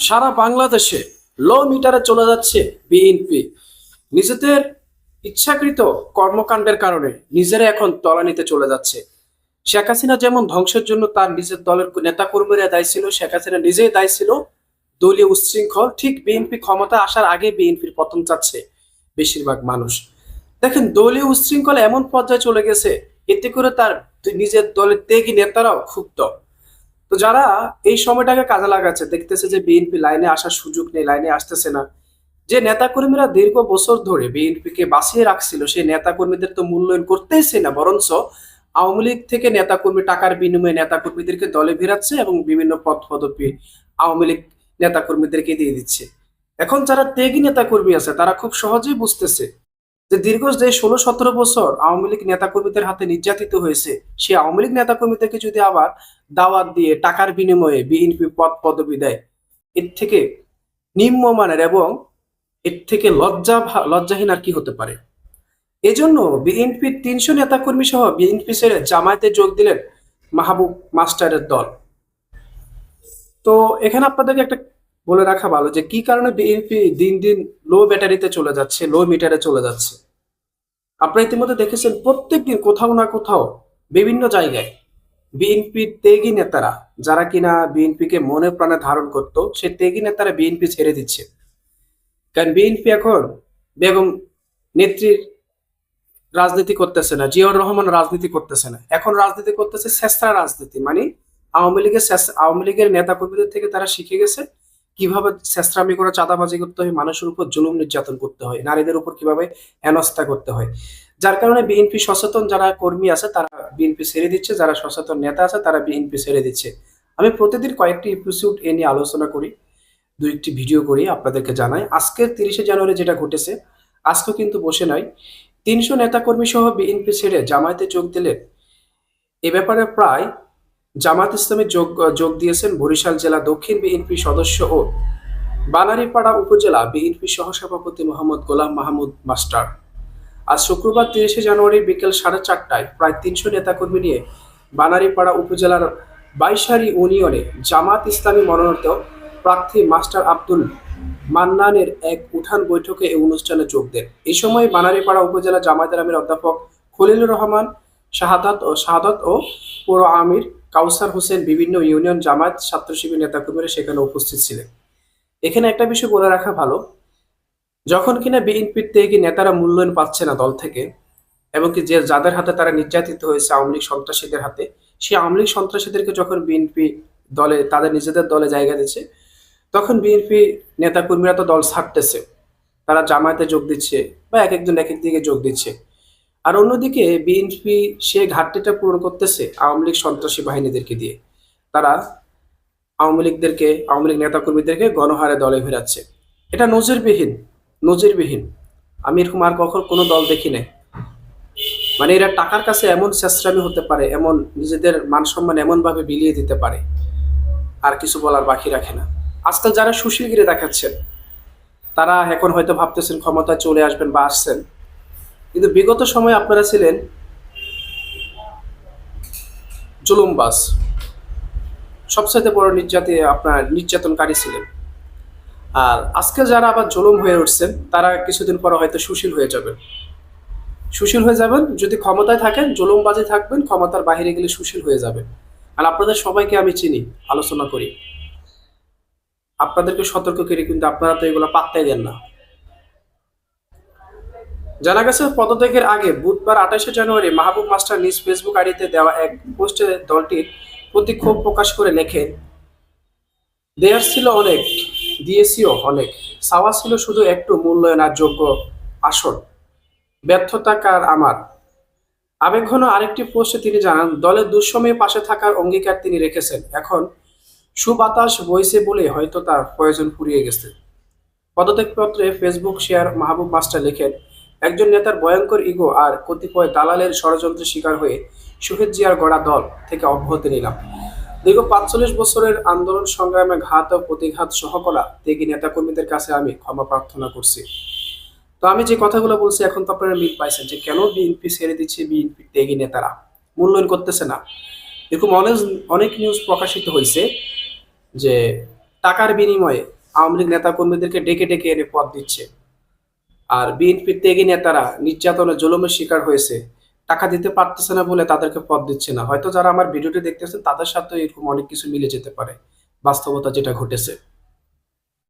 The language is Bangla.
সারা বাংলাদেশে লো মিটারে চলে যাচ্ছে বিএনপি নিজেদের ইচ্ছাকৃত কর্মকাণ্ডের কারণে নিজেরা এখন তলানিতে চলে যাচ্ছে। শেখ হাসিনা যেমন ধ্বংসের জন্য তার নিজের দলের নেতাকর্মীরা দায়ী ছিল, শেখ হাসিনা নিজেই দায়ী ছিল, দলীয় উচ্ছৃঙ্খল, ঠিক বিএনপি ক্ষমতা আসার আগে বিএনপির পতন চাচ্ছে বেশিরভাগ মানুষ। দেখেন, দলীয় উচ্ছৃঙ্খল এমন পর্যায়ে চলে গেছে, এতে করে তার নিজের দলের ত্যাগী নেতারাও ক্ষুব্ধ। তো যারা এই সময়টাকে কাজে লাগাচ্ছে, দেখতেছে যে বিএনপি লাইনে আসার সুযোগ নেই, লাইনে আসতেছে না, যে নেতাকর্মীরা দীর্ঘ বছর ধরে বিএনপিকে বাঁচিয়ে রাখছিল, সেই নেতাকর্মীদের তো মূল্যায়ন করতেইছে না, বরঞ্চ আওয়ামী লীগ থেকে নেতাকর্মী টাকার বিনিময়ে নেতাকর্মীদেরকে দলে ভিড়াচ্ছে এবং বিভিন্ন পদ পদবি আওয়ামী লীগ নেতাকর্মীদেরকে দিয়ে দিচ্ছে। এখন যারা ত্যাগী নেতাকর্মী আছে, তারা খুব সহজেই বুঝতেছে যে দীর্ঘ যে ষোলো সতেরো বছর আওয়ামী লীগ নেতাকর্মীদের হাতে নির্যাতিত হয়েছে সেই আওয়ামী লীগ নেতাকর্মীদেরকে যদি আবার দাওয়াত দিয়ে টাকার বিনিময়ে বিএনপি পদ পদবি দেয়, এর থেকে নিম্নমানের এবং এর থেকে লজ্জা লজ্জাহীন আর কি হতে পারে? এজন্য বিএনপির তিনশো নেতাকর্মী সহ বিএনপি ছেড়ে জামায়াতে যোগ দিলেন মাহবুব মাস্টারের দল। তো এখানে আপনাদেরকে একটা বলে রাখা ভালো যে কি কারণে বিএনপি দিন দিন লো ব্যাটারিতে চলে যাচ্ছে লো মিটারে চলে যাচ্ছে? আপনারা ইতিমধ্যে দেখেছেন প্রত্যেক দিন কোথাও না কোথাও বিভিন্ন জায়গায় বিএনপির ত্যাগী নেতারা, যারা কিনা বিএনপিকে মনে প্রাণে ধারণ করত, সে ত্যাগী নেতারা বিএনপি ছেড়ে দিচ্ছে। কারণ বিএনপি এখন বেগম নেত্রীর রাজনীতি করতেছে না, জিয়াউর রহমান রাজনীতি করতেছে না। এখন রাজনীতি করতেছে শেষরা রাজনীতি মানে আওয়ামী লীগের আওয়ামী লীগের নেতা কর্মীদের থেকে তারা শিখে গেছে কীভাবে শেষরামি করে চাঁদাবাজি করতে হয়, মানুষের উপর জুলুম নির্যাতন করতে হয়, নারীদের উপর কীভাবে হেনস্থা করতে হয়। যার কারণে বিএনপি সচেতন যারা কর্মী আছে, তারা বিএনপি ছেড়ে দিচ্ছে, যারা সচেতন নেতা আছে, তারা বিএনপি ছেড়ে দিচ্ছে। আমি প্রতিদিন কয়েকটি এপিসোড এ নিয়ে আলোচনা করি দু একটি ভিডিও করি আপনাদেরকে জানাই। আজকের তিরিশে জানুয়ারি যেটা ঘটেছে আজকে কিন্তু বসে নাই। তিনশো নেতাকর্মী সহ বিএনপি ছেড়ে জামায়াতে যোগ দিলেন এ ব্যাপারে প্রায় জামাত ইসলামে যোগ যোগ দিয়েছেন বরিশাল জেলা দক্ষিণ বিএনপি সদস্য ও বানারীপাড়া উপজেলা বিএনপি সহসভাপতি মোহাম্মদ গোলাম মাহমুদ মাস্টার। আজ শুক্রবার তিরিশে জানুয়ারি বিকেল সাড়ে চারটায় প্রায় তিনশো নেতাকর্মী নিয়ে বানারীপাড়া উপজেলার বাইশারি ইউনিয়নে জামাত ইসলামী মনোনীত প্রার্থী মাস্টার আব্দুল মান্নানের এক উঠান বৈঠকে এই অনুষ্ঠানে যোগ দেন। এই সময় বানারীপাড়া উপজেলা জামায়াতের আমির অধ্যাপক খলিলুর রহমান শাহাদাত ও শাহাদত ও পৌর আমির কাউসার হোসেন বিভিন্ন ইউনিয়ন জামায়াত ছাত্র শিবির নেতাকর্মীরা সেখানে উপস্থিত ছিলেন। এখানে একটা বিষয় বলে রাখা ভালো, যখন কিনা বিএনপির থেকে নেতারা মূল্যায়ন পাচ্ছে না দল থেকে, এবং কি যে যাদের হাতে তারা নির্যাতিত হয়েছে আওয়ামী লীগ সন্ত্রাসীদের হাতে, সেই আওয়ামী লীগ সন্ত্রাসীদেরকে যখন বিএনপি দলে, তাদের নিজেদের দলে জায়গা দিচ্ছে, তখন বিএনপি নেতাকর্মীরা তো দল ছাড়তেছে। তারা জামায়াতে যোগ দিচ্ছে বা এক একজন এক এক দিকে যোগ দিচ্ছে। আর অন্যদিকে বিএনপি সে ঘাটতিটা পূরণ করতেছে আওয়ামী লীগ সন্ত্রাসী বাহিনীদেরকে দিয়ে। তারা আওয়ামী লীগদেরকে, আওয়ামী লীগ নেতাকর্মীদেরকে গণহারে দলে ফেরাচ্ছে এটা নজিরবিহীন নজিরবিহীন। আমি এরকম আর কখন কোনো দল দেখি নাই। মানে এরা টাকার কাছে এমন চেষ্টামি হতে পারে, এমন নিজেদের মান সম্মান এমনভাবে বিলিয়ে দিতে পারে, আর কিছু বলার বাকি রাখে না। আজকাল যারা সুশীলগিরি দেখাচ্ছেন, তারা এখন হয়তো ভাবতেছেন ক্ষমতায় চলে আসবেন বা আসছেন। কিন্তু বিগত সময়ে আপনারা ছিলেন জুলুমবাস সবচাইতে বড় নির্যাতি আপনার নির্যাতনকারী ছিলেন। আর আজকে যারা আবার জুলুম হয়ে উঠছেন, তারা কিছুদিন পর হয়তো সুশীল হয়ে যাবেন। সুশীল হয়ে যাবেন, যদি ক্ষমতায় থাকেন, জুলুমবাজি থাকবেন, ক্ষমতার বাইরে গেলে সুশীল হয়ে যাবেন। আর আপনাদের সবাইকে আমি চিনি, আলোচনা করি। আপনাদেরকে সতর্ক করি, কিন্তু আপনারা তো এগুলো পাত্তাই দেন না। জানা গেছে, পদত্যাগের আগে বুধবার আঠাশে জানুয়ারি মাহবুব মাস্টার নিজ ফেসবুক আইডিতে দেওয়া এক পোস্টে দলটির প্রতি ক্ষোভ প্রকাশ করে লেখেন দেয়ার ছিল অনেক, দিয়েছিও অনেক। চাওয়া ছিল শুধু একটু মূল্যায়ন আর যোগ্য আসন। ব্যর্থতা কার আমার? আবেগঘন আরেকটি পোস্টে তিনি জানান, দলের দুঃসময়ে পাশে থাকার অঙ্গীকার তিনি রেখেছেন। এখন সুবাতাস বইছে বলে হয়তো তার প্রয়োজন ফুরিয়ে গেছে। পদত্যাগপত্রে ফেসবুক শেয়ার মাহবুব মাস্টার লেখেন একজন নেতার ভয়ঙ্কর ইগো আর কতিপয় দালালের ষড়যন্ত্রের শিকার হয়ে শহীদ জিয়ার গড়া দল থেকে অব্যাহতি নিলাম। দীর্ঘ পাঁচচল্লিশ বছরের আন্দোলন সংগ্রামে ঘাত ও প্রতিঘাত সহকলা ত্যাগী নেতাকর্মীদের কাছে আমি ক্ষমা প্রার্থনা করছি। তো আমি যে কথাগুলো বলছি এখন তো আপনারা মিল পাইছেন যে কেন বিএনপি ছেড়ে দিচ্ছে বিএনপি ত্যাগী নেতারা? মূল্যায়ন করতেছে না। এরকম অনেক অনেক নিউজ প্রকাশিত হয়েছে যে টাকার বিনিময়ে আওয়ামী লীগ নেতাকর্মীদেরকে ডেকে ডেকে এনে পদ দিচ্ছে। আর বিএনপির ত্যাগী নেতারা নির্যাতনের জুলুমের শিকার হয়েছে। টাকা দিতে পারতেছে না বলে তাদেরকে পথ দিচ্ছে না। হয়তো যারা আমার ভিডিওটি দেখতেছেন তাদের সাথে এরকম অনেক কিছু মিলে যেতে পারে। বাস্তবতা যেটা ঘটেছে।